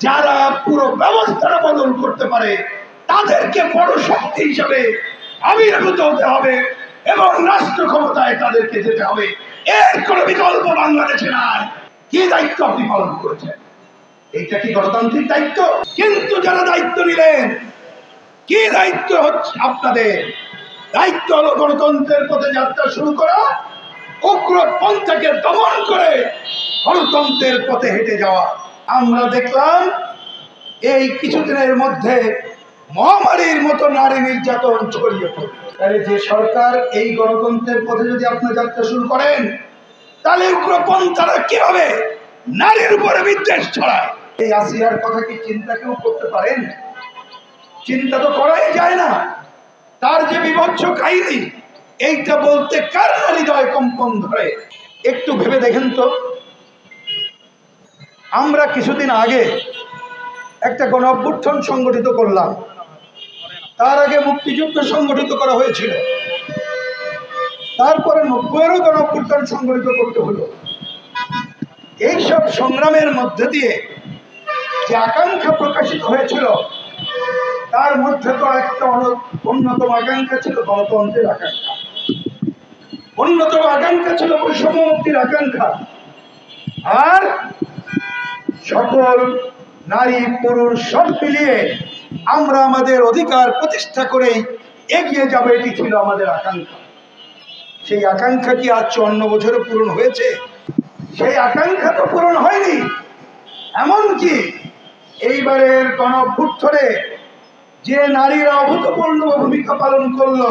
যারা পুরো ব্যবস্থাটা বদল করতে পারে, তাদেরকে বড় শক্তি হিসাবে আবির্ভূত হতে হবে এবং রাষ্ট্র ক্ষমতায় তাদেরকে যেতে হবে। এর কোনো বিকল্প বাংলাদেশে নাই। কি দায়িত্ব আপনি পালন করেছেন? এইটা কি গণতান্ত্রিক দায়িত্ব? কিন্তু যারা দায়িত্ব নিলেন, কি দায়িত্ব হচ্ছে আপনাদের? দায়িত্ব হলো গণতন্ত্রের পথে যাত্রা শুরু করা উগ্র পন্থাকে দমন করে গণতন্ত্রের পথে হেঁটে যাওয়া। আমরা দেখলাম এই কিছুদিনের মধ্যে মহামারীর মতো নারী নির্যাতন ছড়িয়ে পড়ল তাহলে যে সরকার এই গণতন্ত্রের পথে যদি আপনি যাত্রা শুরু করেন, তাহলে উগ্রপন্থারা কীভাবে নারীর উপরে বিদ্বেষ ছড়ায়? এই আসিয়ার কথা কি চিন্তা কেউ করতে পারেন? চিন্তা তো করাই যায় না। তার যে বিভৎস কাহিনী, এইটা বলতে কার হৃদয় কম্পন ধরে? একটু ভেবে দেখেন তো। আমরা কিছুদিন আগে একটা গণ অভ্যুত্থান সংগঠিত করলাম। তার আগে মুক্তিযুদ্ধ সংগঠিত করা হয়েছিল। তারপরে নব্বইয়েরও গণ অভ্যুত্থান সংগঠিত করতে হলো। এইসব সংগ্রামের মধ্যে দিয়ে যে আকাঙ্ক্ষা প্রকাশিত হয়েছিল, তার মধ্যে তো একটা অন্যতম আকাঙ্ক্ষা ছিল গণতন্ত্রের আকাঙ্ক্ষা। অন্যতম আকাঙ্ক্ষা ছিল বৈষম্য মুক্তির আকাঙ্ক্ষা। আর সকল নারী, পুরুষ, সব মিলিয়ে আমরা আমাদের অধিকার প্রতিষ্ঠা করেই এগিয়ে যাবে, এটি ছিল আমাদের আকাঙ্ক্ষা। সেই আকাঙ্ক্ষা কি আজ চুয়ান্ন বছরে পূরণ হয়েছে? সেই আকাঙ্ক্ষা তো পূরণ হয়নি। এমনকি এইবারের গণ অভ্যুত্থানে যে নারীরা অভূতপূর্ণ ভূমিকা পালন করল,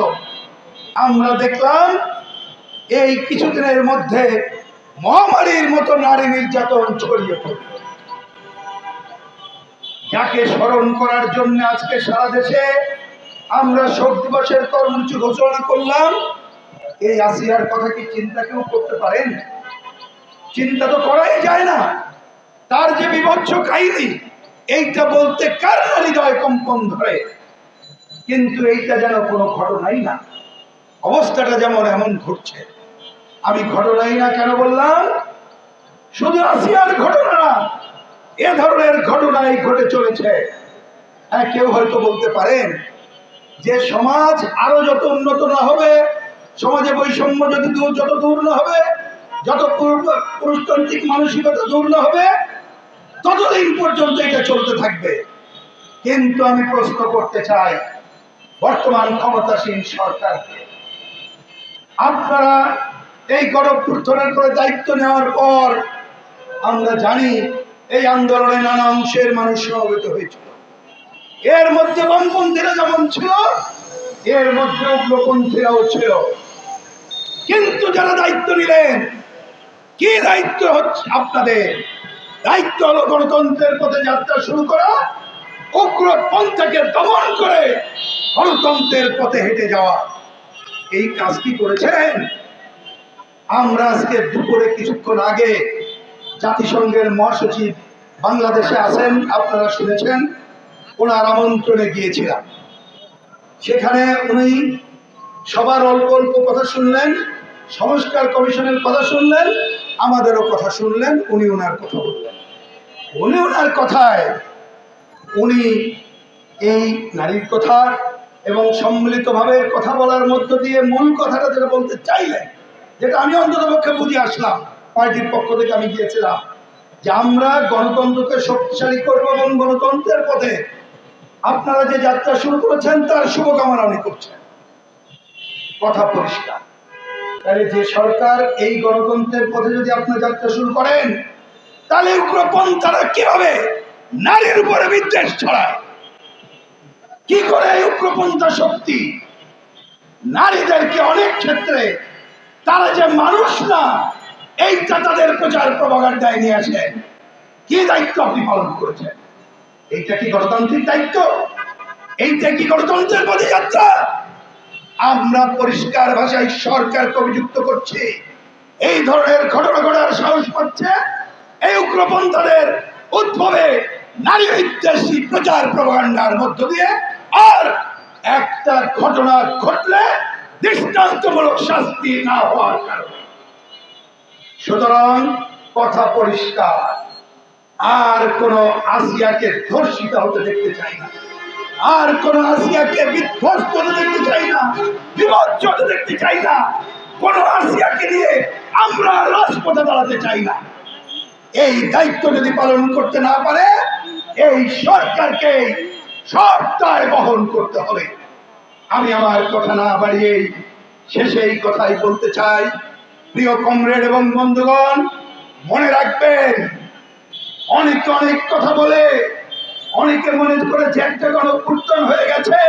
আমরা দেখলাম এই কিছুদিনের মধ্যে মহামারীর মতো নারী নির্যাতন ছড়িয়ে পড়ল। যাকে স্মরণ করার জন্য আজকে সারা দেশে আমরা শোক দিবসের কর্মসূচি ঘোষণা করলাম। এই আসিয়ার কথা কি চিন্তা কেউ করতে পারেন? চিন্তা তো করাই যায় না। তার যে বিভৎস কাহিনী, এইটা বলতে কার হৃদয় কম্পন ধরে? কিন্তু এইটা যেন কোনো ঘটনাই না। অবস্থাটা যেমন এমন ঘটছে। আমি ঘটনাই না কেন বললাম? শুধু আসিয়ার ঘটনা না এ ধরনের ঘটনাই ঘটে চলেছে। হ্যাঁ কেউ হয়তো বলতে পারেন যে সমাজ আরও যত উন্নত না হবে, সমাজে বৈষম্য যদি যত দূর না হবে, যত পুরু- পুরুষতান্ত্রিক মানসিকতা দূর না হবে, ততদিন পর্যন্ত এটা চলতে থাকবে। কিন্তু আমি প্রশ্ন করতে চাই, বর্তমান ক্ষমতাসীন সরকারকে। আপনারা এই গণপুত্থনের করে দায়িত্ব নেওয়ার পর আমরা জানি এই আন্দোলনে নানা অংশের মানুষ সমবেত হয়েছিল। এর মধ্যে বামপন্থীরা যেমন ছিল, এর মধ্যে উগ্রপন্থীরাও ছিল। কিন্তু যারা দায়িত্ব নিলেন, কি দায়িত্ব হচ্ছে আপনাদের? দায়িত্ব হলো গণতন্ত্রের পথে যাত্রা শুরু করা উগ্র পন্থাকে দমন করে গণতন্ত্রের পথে হেঁটে যাওয়া। এই কাজ কি করেছেন? আমরা আজকে দুপুরে কিছুক্ষণ আগে জাতিসংঘের মহাসচিব বাংলাদেশে আছেন, আপনারা শুনেছেন, ওনার আমন্ত্রণে গিয়েছিলাম। সেখানে উনি সবার অল্প অল্প কথা শুনলেন, সংস্কার কমিশনের কথা শুনলেন, আমাদেরও কথা শুনলেন, উনি ওনার কথা বললেন। উনি ওনার কথায়, উনি এই নারীর কথা এবং সম্মিলিতভাবে কথা বলার মধ্য দিয়ে মূল কথাটা যেটা বলতে চাইলেন, যেটা আমি অন্তত পক্ষে বুঝে আসলাম পার্টির পক্ষ থেকে আমি গিয়েছিলাম যে আমরা গণতন্ত্রকে শক্তিশালী করব এবং গণতন্ত্রের পথে আপনারা যে যাত্রা শুরু করেছেন, তার শুভকামনা উনি করছেন কথা পরিষ্কার। তাহলে যে সরকার এই গণতন্ত্রের পথে যদি আপনার যাত্রা শুরু করেন, তাহলে উগ্রপন্থারা কীভাবে নারীর উপরে বিদ্বেষ ছড়ায়? কি করে এই উগ্রপন্থা শক্তি নারীদেরকে অনেক ক্ষেত্রে তারা যে মানুষ না এইটা তাদের প্রচার প্রভাগান্ডায় নিয়ে আসেন কি দায়িত্ব আপনি পালন করেছেন? এইটা কি গণতান্ত্রিক দায়িত্ব? এইটা কি গণতন্ত্রের পথে যাত্রা আমরা পরিষ্কার ভাষায় সরকারকে অভিযুক্ত করছি। এই ধরনের ঘটনা ঘটার সাহস পাচ্ছে এই উগ্রপন্থাদের উদ্ভবে নারী বিদ্বেষী প্রচার প্রভাগান্ডার মধ্য দিয়ে। আর একটা ঘটনা ঘটলে দৃষ্টান্তমূলক শাস্তি না হওয়ার কারণে। সুতরাং কথা পরিষ্কার। আর কোন আসিয়াকে ধর্ষিত হতে দেখতে চাই না। আর কোন আসিয়াকে বিধ্বস্ত হতে দেখতে চাই না। বিভৎস হতে দেখতে চাই না। কোন আসিয়াকে নিয়ে আমরা রাজপথে দাঁড়াতে চাই না। এই দায়িত্ব যদি পালন করতে না পারে, এই সরকারকে সব দায় বহন করতে হবে। আমি আমার কথা না বাড়িয়ে শেষে এই কথাই বলতে চাই। প্রিয় কমরেড এবং বন্ধুগণ, মনে রাখবেন, অনেকে অনেক কথা বলে, অনেকে মনে করেছে একটা গণপুত্তন হয়ে গেছে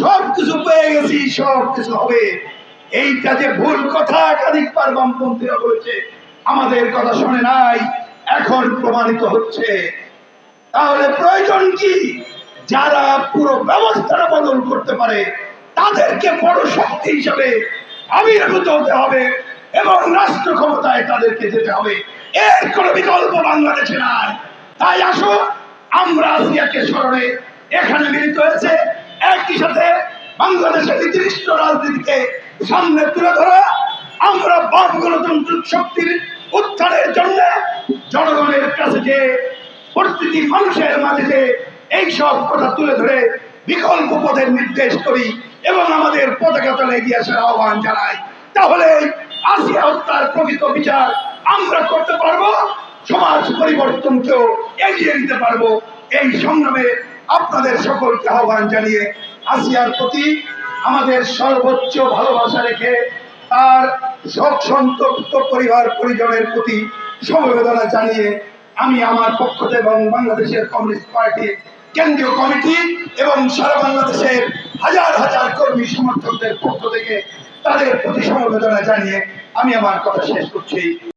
সব কিছু পেয়ে গেছি সব কিছু হবে। এইটা যে ভুল কথা একাধিকবার বামপন্থীরা বলেছে, আমাদের কথা শুনে নাই, এখন প্রমাণিত হচ্ছে। তাহলে প্রয়োজন কি? যারা পুরো ব্যবস্থাটা বদল করতে পারে, তাদেরকে বড় শক্তি হিসাবে আবির্ভূত হতে হবে। এবং রাষ্ট্র ক্ষমতায় তাদেরকে যেতে হবে। এর কোনো বিকল্প বাংলাদেশে নাই। তাই আসো আমরা আসিয়াকে স্মরণে এখানে মিলিত হয়েছে। একই সাথে বাংলাদেশের নির্দিষ্ট রাজনীতিকে সামনে তুলে ধরা আমরা বাম গণতান্ত্রিক শক্তির উত্থানের জন্য জনগণের কাছে যে প্রতিটি মানুষের মাঝে যে এইসব কথা তুলে ধরে বিকল্প পথের নির্দেশ করি এবং আমাদের পতাকা তলে এগিয়ে আসার আহ্বান জানাই তাহলে আসিয়া হত্যার প্রকৃত বিচার আমরা করতে পারব, সমাজ পরিবর্তনকেও এগিয়ে নিতে পারব। এই সংগ্রামে আপনাদের সকলকে আহ্বান জানিয়ে আসিয়ার প্রতি আমাদের সর্বোচ্চ ভালোবাসা রেখে তার শোক সন্তপ্ত পরিবার পরিজনের প্রতি সমবেদনা জানিয়ে আমি আমার পক্ষ থেকে এবং বাংলাদেশের কমিউনিস্ট পার্টির কেন্দ্রীয় কমিটি এবং সারা বাংলাদেশের হাজার হাজার কর্মী সমর্থকদের পক্ষ থেকে তাদের প্রতি সমবেদনা জানিয়ে আমি আমার কথা শেষ করছি।